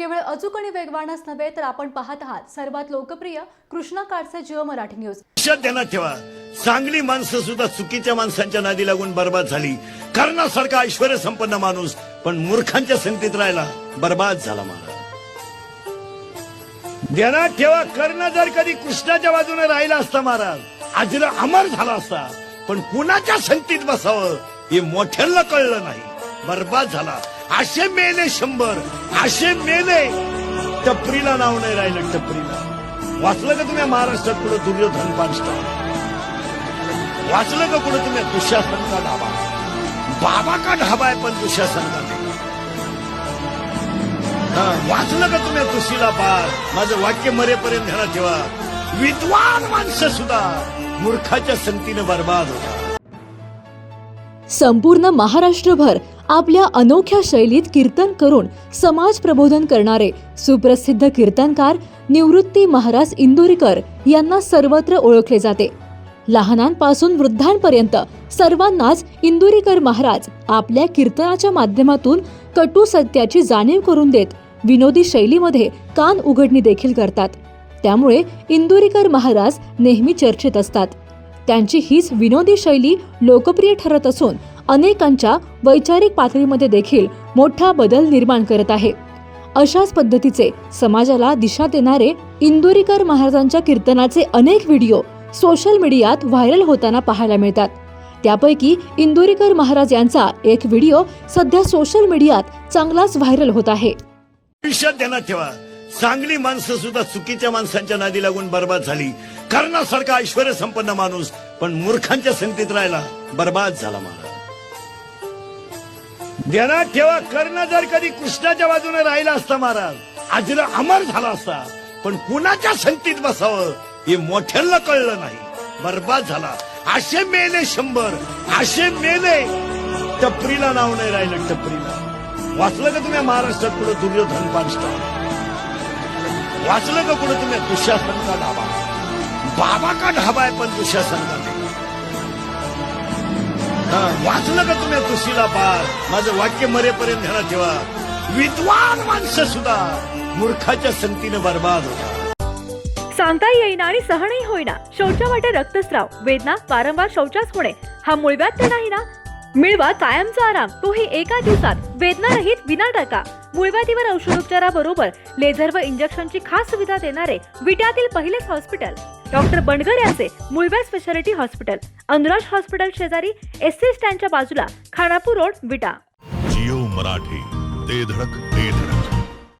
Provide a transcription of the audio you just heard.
केवळ अचूक आणि वेगवानच नव्हे तर आपण पाहत आहात सर्वात लोकप्रिय कृष्णा काडचे जिओ मराठी न्यूज. लक्षात ध्यानात ठेवा. चांगली माणसं सुद्धा चुकीच्या माणसांच्या नादी लागून बर्बाद झाली. कर्णासारखा ऐश्वर संपन्न माणूस पण मूर्खांच्या संगतीत राहिला. बर्बाद झाला महाराज ध्यानात ठेवा कर्ण जर कधी कृष्णाच्या बाजूने राहिला असता महाराज आजीला अमर झाला असता पण कुणाच्या संगतीत बसावं हे मोठ्यांना कळलं नाही. बर्बाद झाला. असे मेले शंभर असे मेले. टपरीला नाव नाही राहिलं टपरीला. वाचलं का तुम्ही महाराष्ट्रात पुढे दुर्योधन पाचटा वाचलं का कुठं तुम्ही दुःशासन का ढाबा बाबा का ढाबा आहे पण दुःशासन का नाही हा, वाचलं का तुम्ही तुशीला पार? माझं वाक्य मरेपर्यंत ध्यानात ठेवा. विद्वान माणसं सुद्धा मूर्खाच्या संतीनं बर्बाद होतात. संपूर्ण महाराष्ट्रभर आपल्या अनोख्या शैलीत कीर्तन करून समाज प्रबोधन करणारे सुप्रसिद्ध कीर्तनकार निवृत्ती महाराज इंदोरीकर यांना सर्वत्र ओळखले जाते. लहानांपासून वृद्धांपर्यंत सर्वांनाच इंदुरीकर महाराज आपल्या कीर्तनाच्या माध्यमातून कटू सत्याची जाणीव करून देत विनोदी शैलीमध्ये कान उघडणी देखील करतात. त्यामुळे इंदुरीकर महाराज नेहमी चर्चेत असतात. त्यांची हीच विनोदी शैली लोकप्रिय ठरत असून अनेकांच्या वैचारिक पातळीमध्ये देखील मोठा बदल निर्माण करत आहे. अशाच पद्धतीचे समाजाला दिशा देणारे इंदोरीकर महाराजांच्या कीर्तनाचे अनेक व्हिडिओ सोशल मीडियात व्हायरल होताना पाहायला मिळतात. त्यापैकी इंदोरीकर महाराज यांचा एक व्हिडिओ सध्या सोशल मीडियात चांगलाच व्हायरल होत आहे. चांगली माणसं सुद्धा चुकीच्या माणसांच्या नादी लागून बर्बाद झाली. कर्णासारखा ऐश्वर संपन्न माणूस पण मूर्खांच्या संगतीत राहिला बर्बाद झाला महाराज. ध्यानात ठेवा कर्ण जर कधी कृष्णाच्या बाजूने राहिला असता महाराज आजीला अमर झाला असता पण कुणाच्या संगतीत बसावं हे मोठ्यांना कळलं नाही. बर्बाद झाला. असे मेले शंभर असे मेले. टपरीला नाव नाही राहिलं टपरीला. वाचलं का तुम्ही महाराष्ट्रात पुढे दुर्योधन पाचटा वाचलं का कुठं तुम्ही? दुःशासन का ढाबा बाबा का ढाबा आहे पण दुःशासन का नाही वाचलं का तुम्ही तुशीला पार? माझं वाक्य मरेपर्यंत ध्यानात ठेवा. विद्वान माणसं सुद्धा मूर्खाच्या संतीनं बर्बाद होता सांगता येईना आणि सहनही होईना. शौचा वाटे रक्तस्राव. वेदना वारंवार शौचास होणे. हा मूळव्यात तर नाही ना? मिळवा कायमचा आराम. तोही एका दिवसात. वेदना रहित विना टाका मुळव्याधीवर औषधोपचाराबरोबर लेझर व इंजेक्शनची खास सुविधा देणारे विटातील पहिलेच हॉस्पिटल. डॉक्टर बंडगर यांचे मुळव्या स्पेशालिटी हॉस्पिटल. अनुराज हॉस्पिटल शेजारी एस सी स्टँडच्या बाजूला खानापूर रोड विटा. जिओ मराठी ते धडक ते धडक.